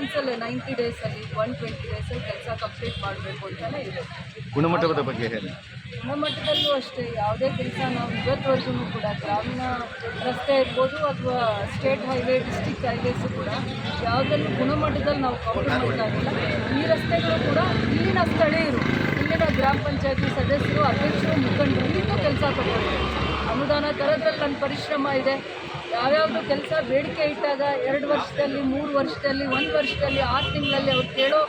ಮಂತ್ಸಲ್ಲಿ ninety ಡೇಸಲ್ಲಿ one twenty ಡೇಸಲ್ಲಿ ಕೆಲಸ ಕಂಪ್ಲೀಟ್ ಮಾಡಬೇಕು ಅಂತಲೇ ಇದೆ. ಗುಣಮಟ್ಟದ ಬಗ್ಗೆ ಹೇಳಿ. ಗುಣಮಟ್ಟದಲ್ಲೂ ಅಷ್ಟೇ ಯಾವುದೇ ಕೆಲಸ ನಾವು ಇವತ್ತುವರೆಗೂ ಕೂಡ ಗ್ರಾಮೀಣ ರಸ್ತೆ ಇರ್ಬೋದು ಅಥವಾ ಸ್ಟೇಟ್ ಹೈವೇ ಡಿಸ್ಟಿಕ್ ಹೈವೇಸು ಕೂಡ ಯಾವುದನ್ನು ಗುಣಮಟ್ಟದಲ್ಲಿ ನಾವು ಕಂಪ್ಲೀಟ್ ಆಗಿಲ್ಲ. ಈ ರಸ್ತೆಗಳು ಕೂಡ ಇಲ್ಲಿನ ಸ್ಥಳೀಯರು ಇಲ್ಲಿನ ಗ್ರಾಮ ಪಂಚಾಯತಿ ಸದಸ್ಯರು ಅಧ್ಯಕ್ಷರು ಮುಖಂಡರು ಇನ್ನೂ ಕೆಲಸ ಕೊಡ್ತಾರೆ ಅನುದಾನ ತರೋದ್ರಲ್ಲಿ ನನ್ನ ಪರಿಶ್ರಮ ಇದೆ. ಯಾವ್ಯಾವುದು ಕೆಲಸ ಬೇಡಿಕೆ ಇಟ್ಟಾಗ ಎರಡು ವರ್ಷದಲ್ಲಿ, ಮೂರು ವರ್ಷದಲ್ಲಿ, ಒಂದು ವರ್ಷದಲ್ಲಿ, ಆರು ತಿಂಗಳಲ್ಲಿ ಅವ್ರು ಕೇಳೋ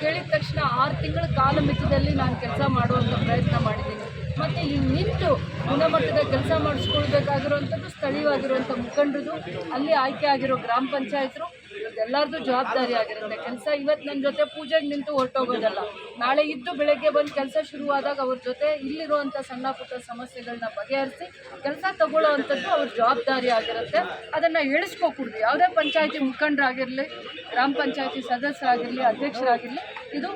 ಕೇಳಿದ ತಕ್ಷಣ ಆರು ತಿಂಗಳ ಕಾಲ ಕಾಲಮಿತಿಯಲ್ಲಿ ನಾನು ಕೆಲಸ ಮಾಡುವಂಥ ಪ್ರಯತ್ನ ಮಾಡಿದ್ದೀನಿ. ಮತ್ತು ಇಲ್ಲಿ ನಿಂತು ಗುಣಮಟ್ಟದ ಕೆಲಸ ಮಾಡಿಸ್ಕೊಳ್ಬೇಕಾಗಿರುವಂಥದ್ದು ಸ್ಥಳೀಯವಾಗಿರುವಂಥ ಮುಖಂಡರದು. ಅಲ್ಲಿ ಆಯ್ಕೆ ಆಗಿರೋ ಗ್ರಾಮ ಪಂಚಾಯತರು ಎಲ್ಲರದು ಜವಾಬ್ದಾರಿ ಆಗಿರುತ್ತೆ. ಕೆಲಸ ಇವತ್ತು ನನ್ನ ಜೊತೆ ಪೂಜೆಗೆ ನಿಂತು ಹೊರಟೋಗೋದಲ್ಲ. ನಾಳೆ ಇದ್ದು ಬೆಳಗ್ಗೆ ಬಂದು ಕೆಲಸ ಶುರುವಾದಾಗ ಅವ್ರ ಜೊತೆ ಇಲ್ಲಿರುವಂಥ ಸಣ್ಣ ಪುಟ್ಟ ಸಮಸ್ಯೆಗಳನ್ನ ಬಗೆಹರಿಸಿ ಕೆಲಸ ತಗೊಳ್ಳೋ ಅಂಥದ್ದು ಅವ್ರ ಜವಾಬ್ದಾರಿ ಆಗಿರುತ್ತೆ. ಅದನ್ನು ಇಳಿಸ್ಕೋಕೂಡ್ದು ಯಾವುದೇ ಪಂಚಾಯತಿ ಮುಖಂಡರಾಗಿರಲಿ, ಗ್ರಾಮ ಪಂಚಾಯತಿ ಸದಸ್ಯರಾಗಿರಲಿ, ಅಧ್ಯಕ್ಷರಾಗಿರಲಿ, ಇದು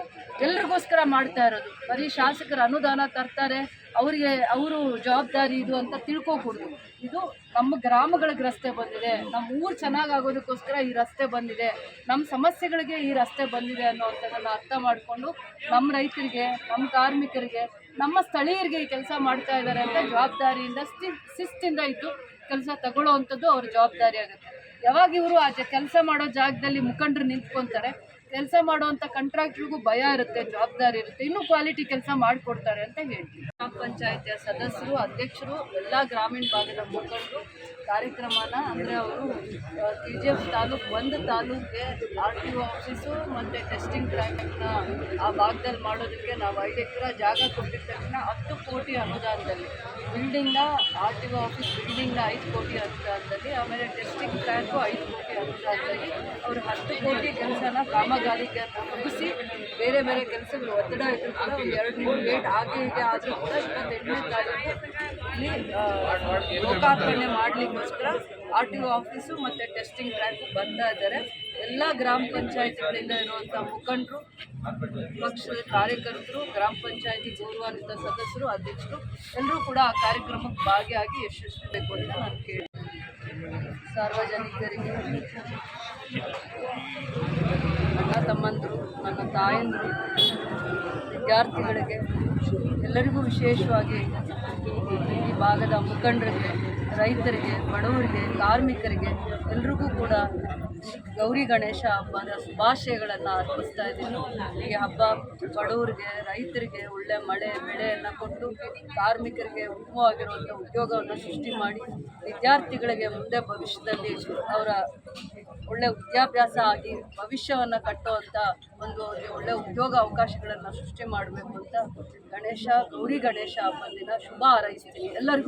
ಎಲ್ರಿಗೋಸ್ಕರ ಮಾಡ್ತಾ ಇರೋದು. ಬರೀ ಶಾಸಕರ ಅನುದಾನ ತರ್ತಾರೆ ಅವರಿಗೆ ಅವರು ಜವಾಬ್ದಾರಿ ಇದು ಅಂತ ತಿಳ್ಕೊಕೂಡ್ದು. ಇದು ನಮ್ಮ ಗ್ರಾಮಗಳಿಗೆ ರಸ್ತೆ ಬಂದಿದೆ. ನಮ್ಮ ಊರು ಚೆನ್ನಾಗಾಗೋದಕ್ಕೋಸ್ಕರ ಈ ರಸ್ತೆ ಬಂದಿದೆ. ನಮ್ಮ ಸಮಸ್ಯೆಗಳಿಗೆ ಈ ರಸ್ತೆ ಬಂದಿದೆ ಅನ್ನೋವಂಥದ್ದನ್ನು ಅರ್ಥ ಮಾಡಿಕೊಂಡು ನಮ್ಮ ರೈತರಿಗೆ, ನಮ್ಮ ಕಾರ್ಮಿಕರಿಗೆ, ನಮ್ಮ ಸ್ಥಳೀಯರಿಗೆ ಈ ಕೆಲಸ ಮಾಡ್ತಾ ಇದ್ದಾರೆ ಅಂತ ಜವಾಬ್ದಾರಿಯಿಂದ ಶಿಸ್ತಿಂದ ಇದ್ದು ಕೆಲಸ ತಗೊಳ್ಳೋ ಅಂಥದ್ದು ಅವ್ರ ಜವಾಬ್ದಾರಿ ಆಗುತ್ತೆ. ಯಾವಾಗ ಇವರು ಆ ಕೆಲಸ ಮಾಡೋ ಜಾಗದಲ್ಲಿ ಮುಖಂಡರು ನಿಂತ್ಕೊತಾರೆ ಕೆಲಸ ಮಾಡುವಂಥ ಕಾಂಟ್ರಾಕ್ಟ್ರಿಗೂ ಭಯ ಇರುತ್ತೆ, ಜವಾಬ್ದಾರಿ ಇರುತ್ತೆ, ಇನ್ನೂ ಕ್ವಾಲಿಟಿ ಕೆಲಸ ಮಾಡಿಕೊಡ್ತಾರೆ ಅಂತ ಹೇಳ್ತೀವಿ ಗ್ರಾಮ ಪಂಚಾಯತಿಯ ಸದಸ್ಯರು, ಅಧ್ಯಕ್ಷರು, ಎಲ್ಲ ಗ್ರಾಮೀಣ ಭಾಗದ ಮುಖಂಡರು, ಕಾರ್ಯಕ್ರಮನ ಅಂದರೆ ಅವರು ಕೆ ಜಿ ಎಫ್ ತಾಲೂಕು ಒಂದು ತಾಲೂಕಿಗೆ ಆರ್ ಟಿ ಒ ಆಫೀಸು ಮತ್ತು ಟೆಸ್ಟಿಂಗ್ ಟ್ರ್ಯಾಕ್ನ ಆ ಭಾಗದಲ್ಲಿ ಮಾಡೋದಕ್ಕೆ ನಾವು ಐದು ಎಕರೆ ಜಾಗ ಕೊಟ್ಟಿದ ತಕ್ಷಣ ಹತ್ತು ಕೋಟಿ ಅನುದಾನದಲ್ಲಿ. ಬಿಲ್ಡಿಂಗ್ನ ಆರ್ ಟಿ ಒ ಆಫೀಸ್ ಬಿಲ್ಡಿಂಗ್ನ ಐದು ಕೋಟಿ ಅನುದಾನದಲ್ಲಿ, ಆಮೇಲೆ ಟೆಸ್ಟಿಂಗ್ ಟ್ರ್ಯಾಕು ಐದು ಕೋಟಿ ಅನುದಾನದಲ್ಲಿ, ಅವರು ಹತ್ತು ಕೋಟಿ ಕೆಲಸನ ಕಾಮಗಾರಿಗೆ ಮುಗಿಸಿ ಬೇರೆ ಬೇರೆ ಕೆಲಸಗಳು, ಒತ್ತಡ ಕೂಡ ಒಂದು ಎರಡು ಮೂರು ಡೇಟ್ ಹಾಗೆ ಹೀಗೆ ಆದರೂ ಕೂಡ ಇಪ್ಪತ್ತೆಂಟನೇ ತಾರೀಕು ಇಲ್ಲಿ ಲೋಕಾರ್ಪಣೆ ಮಾಡಲಿಕ್ಕೋಸ್ಕರ ಆರ್ ಟಿ ಒ ಆಫೀಸು ಮತ್ತು ಟೆಸ್ಟಿಂಗ್ ಬ್ಯಾಂಕ್ ಬರ್ತಾ ಇದ್ದಾರೆ ಎಲ್ಲ ಗ್ರಾಮ ಪಂಚಾಯತಿಗಳಿಂದ ಇರುವಂಥ ಮುಖಂಡರು, ಪಕ್ಷದ ಕಾರ್ಯಕರ್ತರು, ಗ್ರಾಮ ಪಂಚಾಯತಿ ಗೌರವಾನ್ವಿತ ಸದಸ್ಯರು, ಅಧ್ಯಕ್ಷರು ಎಲ್ಲರೂ ಕೂಡ ಆ ಕಾರ್ಯಕ್ರಮಕ್ಕೆ ಭಾಗಿಯಾಗಿ ಯಶಸ್ವಿಬೇಕು ಅಂತ ನಾನು ಕೇಳಿ ಸಾರ್ವಜನಿಕರಿಗೆ. ತಮ್ಮಂದರು ನನ್ನ ತಾಯಂದರು ವಿದ್ಯಾರ್ಥಿಗಳಿಗೆ ಎಲ್ಲರಿಗೂ ವಿಶೇಷವಾಗಿ ಈ ಭಾಗದ ಮುಖಂಡರಿಗೆ ರೈತರಿಗೆ, ಬಡವರಿಗೆ, ಕಾರ್ಮಿಕರಿಗೆ ಎಲ್ರಿಗೂ ಕೂಡ ಗೌರಿ ಗಣೇಶ ಹಬ್ಬದ ಶುಭಾಶಯಗಳನ್ನು ಅರ್ಪಿಸ್ತಾ ಇದ್ದೀನಿ. ಈ ಹಬ್ಬ ಬಡವರಿಗೆ, ರೈತರಿಗೆ ಒಳ್ಳೆ ಮಳೆ, ಬೆಳೆಯನ್ನು ಕೊಟ್ಟು ಕಾರ್ಮಿಕರಿಗೆ ಉತ್ತಮವಾಗಿರುವಂಥ ಉದ್ಯೋಗವನ್ನು ಸೃಷ್ಟಿ ಮಾಡಿ ವಿದ್ಯಾರ್ಥಿಗಳಿಗೆ ಮುಂದೆ ಭವಿಷ್ಯದಲ್ಲಿ ಅವರ ಒಳ್ಳೆ ವಿದ್ಯಾಭ್ಯಾಸ ಆಗಿ ಭವಿಷ್ಯವನ್ನು ಕಟ್ಟುವಂಥ ಒಂದು ಅವರಿಗೆ ಒಳ್ಳೆ ಉದ್ಯೋಗ ಅವಕಾಶಗಳನ್ನು ಸೃಷ್ಟಿ ಮಾಡಬೇಕು ಅಂತ ಗಣೇಶ, ಗೌರಿ ಗಣೇಶ ಹಬ್ಬದ ದಿನ ಶುಭ ಹಾರೈಸ್ತೀನಿ. ಎಲ್ಲರಿಗೂ